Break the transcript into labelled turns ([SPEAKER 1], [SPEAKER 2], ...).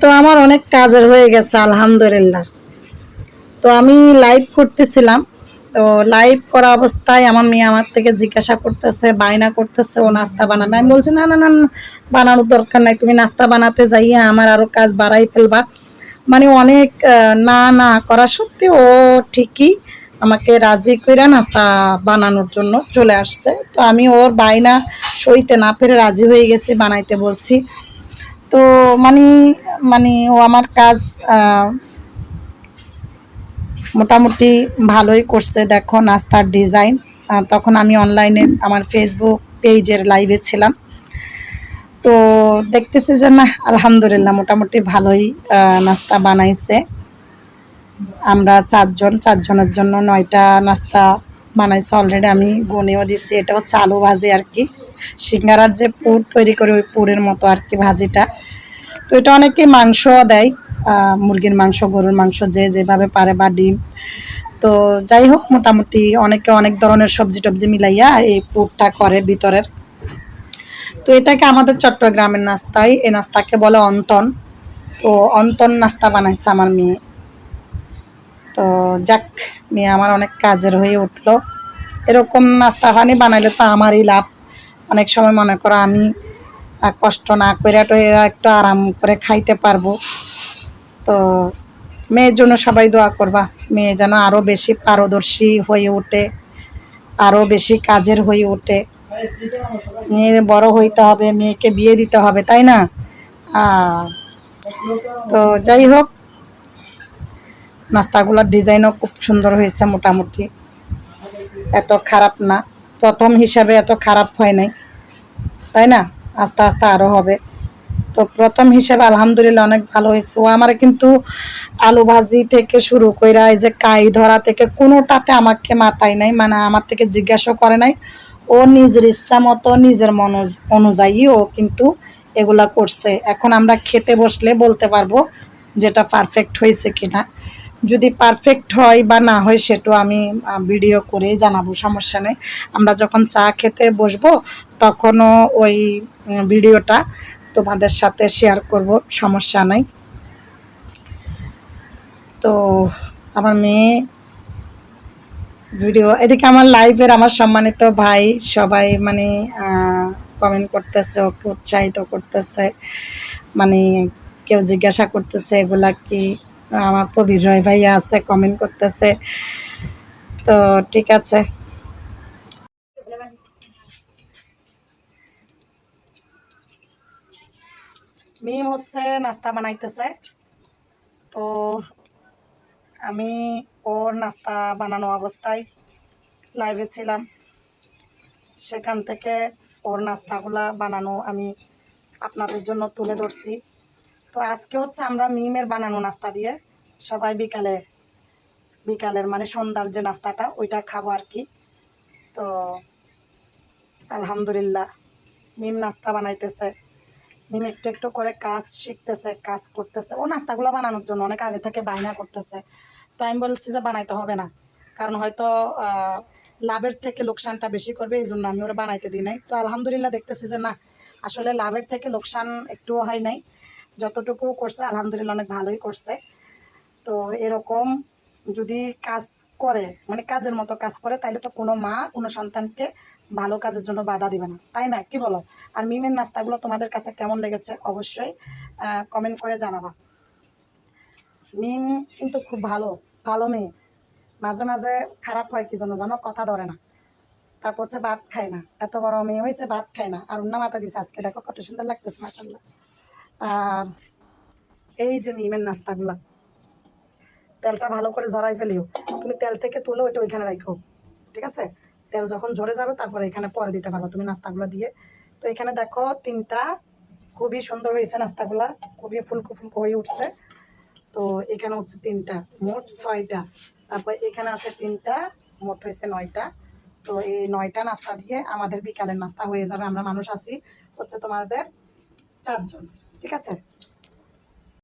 [SPEAKER 1] তো আমার অনেক কাজের হয়ে গেছে, আলহামদুলিল্লাহ। তো আমি লাইভ করতেছিলাম। তো লাইভ করা অবস্থায় আমার মেয়ে আমার থেকে জিজ্ঞাসা করতেছে, বায়না করতেছে, ও নাস্তা বানাবে। আমি বলছি, না না না বানানোর দরকার নাই, তুমি নাস্তা বানাতে যাইয়া আমার আরও কাজ বাড়াই ফেলবা। মানে অনেক না না করা সত্যি ও ঠিকই আমাকে রাজি কইরা নাস্তা বানানোর জন্য চলে আসছে। তো আমি ওর বায়না সইতে না পেরে রাজি হয়ে গেছি, বানাইতে বলছি। তো মানে মানে ও আমার কাজ মোটামুটি ভালোই করছে, দেখো নাস্তার ডিজাইন তখন আমি অনলাইনে আমার ফেসবুক পেজের লাইভে ছিলাম। তো দেখতেছি যে, না, আলহামদুলিল্লাহ, মোটামুটি ভালোই নাস্তা বানাইছে। আমরা চারজন, চারজনের জন্য নয়টা নাস্তা বানাইছে অলরেডি আমি গুনেও দিচ্ছি এটাও আলু ভাজি আর কি। সিঙ্গারার যে পুর তৈরি করে, ওই পুরের মতো আর কি ভাজিটা। তো এটা অনেকে মাংস দেয় মুরগির মাংস, গরুর মাংস যে যেভাবে পারে বা ডিম। তো যাই হোক, মোটামুটি অনেকে অনেক ধরনের সবজি টবজি মিলাইয়া এই পুরটা করে ভিতরের। তো এটাকে আমাদের চট্টগ্রামের নাস্তায় এই নাস্তাকে বলে অন্তন। তো অন্তন নাস্তা বানাইছে আমার মেয়ে। তো যাক, মেয়ে আমার অনেক কাজের হয়ে উঠল। এরকম নাস্তা পানি বানাইলে তো আমারই লাভ। অনেক সময় মনে করো আমি কষ্ট না করে এরা একটু আরাম করে খাইতে পারব। তো মেয়ের জন্য সবাই দোয়া করবা, মেয়ে যেন আরও বেশি পারদর্শী হয়ে ওঠে আরও বেশি কাজের হয়ে ওঠে। মেয়ে বড় হইতে হবে, মেয়েকে বিয়ে দিতে হবে, তাই না? তো যাই হোক, নাস্তাগুলোর ডিজাইনও খুব সুন্দর হয়েছে মোটামুটি। এত খারাপ না, প্রথম হিসাবে এত খারাপ হয় নাই, তাই না? আস্তে আস্তে আরও হবে। তো প্রথম হিসেবে আলহামদুলিল্লাহ অনেক ভালো হয়েছে। ও আমার কিন্তু আলু ভাজি থেকে শুরু কইরা এই যে কাই ধরা থেকে কোনোটাতে আমাকে মাথায় নাই মানে আমার থেকে জিজ্ঞাসা করে নাই। ও নিজের ইচ্ছা মতো নিজের মন অনুযায়ী ও কিন্তু এগুলা করছে। এখন আমরা খেতে বসলে বলতে পারব যেটা পারফেক্ট হয়েছে কিনা। যদি পারফেক্ট হয় বা না হয় সেটাও আমি ভিডিও করে জানাব, সমস্যা নেই। আমরা যখন চা খেতে বসবো, তখনও ওই ভিডিওটা তোমাদের সাথে শেয়ার করব, সমস্যা নাই। তো আমার মেয়ে ভিডিও এদিকে আমার লাইভের আমার সম্মানিত ভাই সবাই মানে কমেন্ট করতেছে, ওকে উৎসাহিত করতেছে। মানে কেউ জিজ্ঞাসা করতেছে, এগুলা কি আমার প্রবীর রয় ভাইয়া আছে কমেন্ট করতেছে। তো ঠিক আছে। মিম হচ্ছে নাস্তা বানাইতেছে। তো আমি ওর নাস্তা বানানো অবস্থায় লাইভে ছিলাম। সেখান থেকে ওর নাস্তাগুলা বানানো আমি আপনাদের জন্য তুলে ধরছি। তো আজকে হচ্ছে আমরা মিমের বানানো নাস্তা দিয়ে সবাই বিকালে, বিকালের মানে সন্ধ্যার যে নাস্তাটা, ওইটা খাব আর কি। তো আলহামদুলিল্লাহ, মিম নাস্তা বানাইতেছে। মিম একটু একটু করে কাজ শিখতেছে, কাজ করতেছে। ও নাস্তাগুলো বানানোর জন্য অনেক আগে থেকে বায়না করতেছে। তো আমি বলছি যে বানাইতে হবে না, কারণ হয়তো লাভের থেকে লোকসানটা বেশি করবে, এই জন্য আমি ওরা বানাইতে দিই নাই। তো আলহামদুলিল্লাহ দেখতেছি যে না, আসলে লাভের থেকে লোকসান একটুও হয় নাই। যতটুকু করছে, আলহামদুলিল্লাহ অনেক ভালোই করছে। তো এরকম যদি কাজ করে মানে কাজের মতো কাজ করে তাহলে তো কোনো মা, কোনো সন্তানকে ভালো কাজের জন্য বাধা দিবে না। তাই না? কি বলো? আর মিমের নাস্তাগুলো তোমাদের কাছে কেমন লেগেছে? অবশ্যই কমেন্ট করে জানাবা। মিম কিন্তু খুব ভালো ভালো মেয়ে। মাঝে মাঝে খারাপ হয় কি জন্য জানো? কথা ধরে না। তারপর হচ্ছে ভাত খায় না। এত বড় মেয়ে হয়েছে ভাত খায় না। আর অন্য মাথা দিছে আজকে। দেখো কত সুন্দর লাগতেছে মাসাল্লাহ এই যে মিমের নাস্তাগুলা, তেলটা ভালো করে ঝরাই ফেলিও। তুমি তেল থেকে তুলে ওইটা ওইখানে রাখো, ঠিক আছে? তেল যখন ঝরে যাবে, তারপরে এখানে পরে দিতে পারো তুমি নাস্তাগুলো দিয়ে। তো এখানে দেখো, তিনটা খুবই সুন্দর হয়েছে নাস্তাগুলা, খুবই ফুলকো ফুলকো হয়ে উঠছে। তো এখানে হচ্ছে তিনটা, মোট ছয়টা। তারপর এখানে আছে তিনটা, মোট হয়েছে নয়টা। তো এই নয়টা নাস্তা দিয়ে আমাদের বিকালের নাস্তা হয়ে যাবে, আমরা মানুষ আছি হচ্ছে তোমাদের চারজন। ঠিক আছে